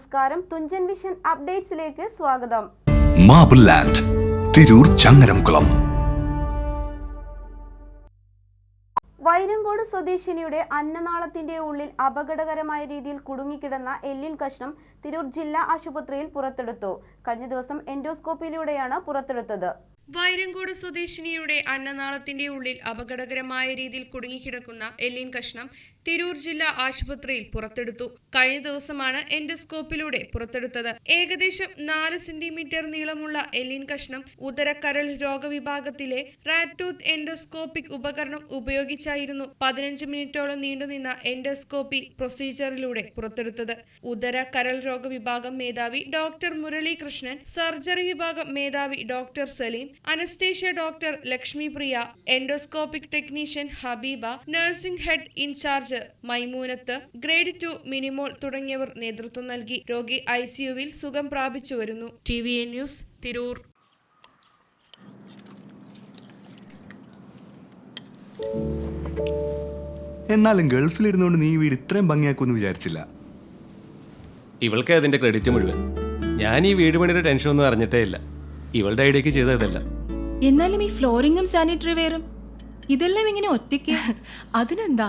നമസ്കാരം. തുഞ്ചൻ വിഷൻ അപ്ഡേറ്റ്സിലേക്ക് സ്വാഗതം. Marble land Tirur Changaramkulam. Vairankode സ്വദേശിനിയുടെ അന്നനാളത്തിന്റെ ഉള്ളിൽ അപകടകരമായ രീതിയിൽ കുടുങ്ങിക്കിടന്ന എല്ലിൻ കഷ്ണം തിരൂർ ജില്ലാ ആശുപത്രിയിൽ പുറത്തെടുത്തു. കഴിഞ്ഞ ദിവസം എൻഡോസ്കോപ്പിയിലൂടെയാണ് പുറത്തെടുത്തത്. വൈരങ്കോട് സ്വദേശിനിയുടെ അന്നനാളത്തിന്റെ ഉള്ളിൽ അപകടകരമായ രീതിയിൽ കുടുങ്ങിക്കിടക്കുന്ന എല്ലിൻ കഷ്ണം തിരൂർ ജില്ലാ ആശുപത്രിയിൽ പുറത്തെടുത്തു. കഴിഞ്ഞ ദിവസമാണ് എൻഡോസ്കോപ്പിലൂടെ പുറത്തെടുത്തത്. ഏകദേശം നാല് സെന്റിമീറ്റർ നീളമുള്ള എലിൻ കഷ്ണം ഉദരക്കരൾ രോഗവിഭാഗത്തിലെ റാറ്റൂത്ത് എൻഡോസ്കോപ്പിക് ഉപകരണം ഉപയോഗിച്ചായിരുന്നു പതിനഞ്ച് മിനിറ്റോളം നീണ്ടുനിന്ന എൻഡോസ്കോപ്പി പ്രൊസീജിയറിലൂടെ പുറത്തെടുത്തത്. ഉദര കരൾ രോഗവിഭാഗം മേധാവി ഡോക്ടർ മുരളീകൃഷ്ണൻ സർജറി വിഭാഗം മേധാവി doctor Saleem anaesthesia doctor Lakshmipriya endoscopic technician Habeeba nursing head incharge Maimoonath grade two Minimol തുടങ്ങിയവർ നേതൃത്വം നൽകി രോഗി ഐസിയുവിൽ സിയുവിൽ സുഖം പ്രാപിച്ചു വരുന്നു. T V A news Tirur. എന്നാലും ഗൾഫിലിരുന്നുകൊണ്ട് നീ വീട് ഇത്രയും ഭംഗിയാക്കുമെന്ന് വിചാരിച്ചില്ല. ഇവൾക്ക് അതിന്റെ ക്രെഡിറ്റ് മുഴുവൻ. ഞാൻ ഈ വീട് പണിയുടെ ടെൻഷൻ ഒന്നും അറിഞ്ഞിട്ടേ ഇല്ല. ഇവളുടെ ഐഡിയക്ക് ചെയ്തതല്ല എന്നാലും ഈ ഫ്ലോറിംഗും സാനിറ്ററി വെയറും ഇതെല്ലാം ഇങ്ങനെ ഒറ്റയ്ക്ക്? അതിനെന്താ?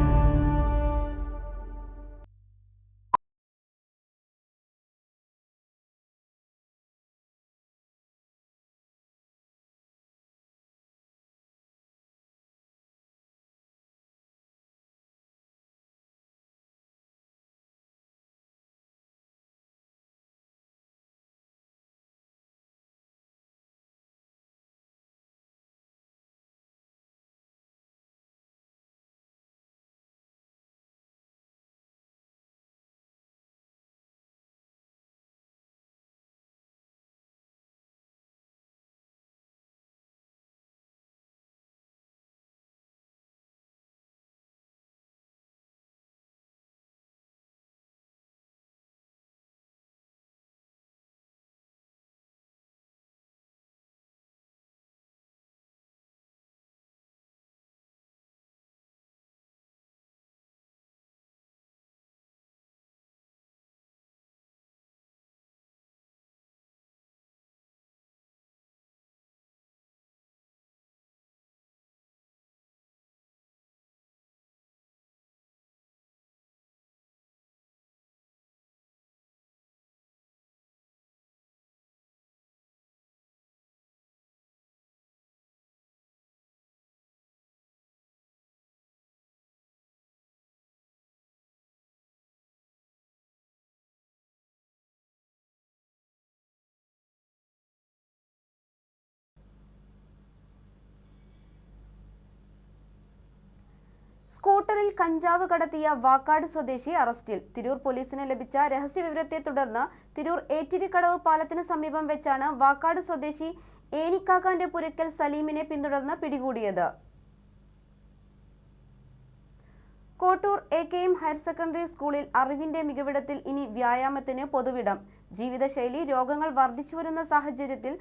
സ്കൂട്ടറിൽ കഞ്ചാവ് കടത്തിയ വാക്കാട് സ്വദേശി അറസ്റ്റിൽ. തിരൂർ പോലീസിന് ലഭിച്ച രഹസ്യവിവരത്തെ തുടർന്ന് തിരൂർ ഏറ്റിരിക്കടവ് പാലത്തിന് സമീപം വെച്ചാണ് വാക്കാട് സ്വദേശി ഏനിക്കാക്കാന്റെ പുരക്കൽ സലീമിനെ പിന്തുടർന്ന് പിടികൂടിയത്. Kottoor A K M higher secondary സ്കൂളിൽ അറിവിന്റെ മികവിടത്തിൽ ഇനി വ്യായാമത്തിന് പൊതുവിടം. ജീവിതശൈലി രോഗങ്ങൾ വർദ്ധിച്ചു വരുന്ന സാഹചര്യത്തിൽ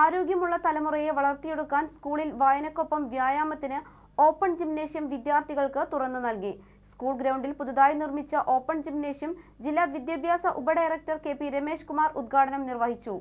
ആരോഗ്യമുള്ള തലമുറയെ വളർത്തിയെടുക്കാൻ സ്കൂളിൽ വായനക്കൊപ്പം വ്യായാമത്തിന് ഓപ്പൺ ജിംനേഷ്യം വിദ്യാർത്ഥികൾക്ക് തുറന്നു നൽകി. സ്കൂൾ ഗ്രൗണ്ടിൽ പുതുതായി നിർമ്മിച്ച ഓപ്പൺ ജിംനേഷ്യം ജില്ലാ വിദ്യാഭ്യാസ ഉപഡയറക്ടർ കെ പി രമേശ് കുമാർ ഉദ്ഘാടനം നിർവഹിച്ചു.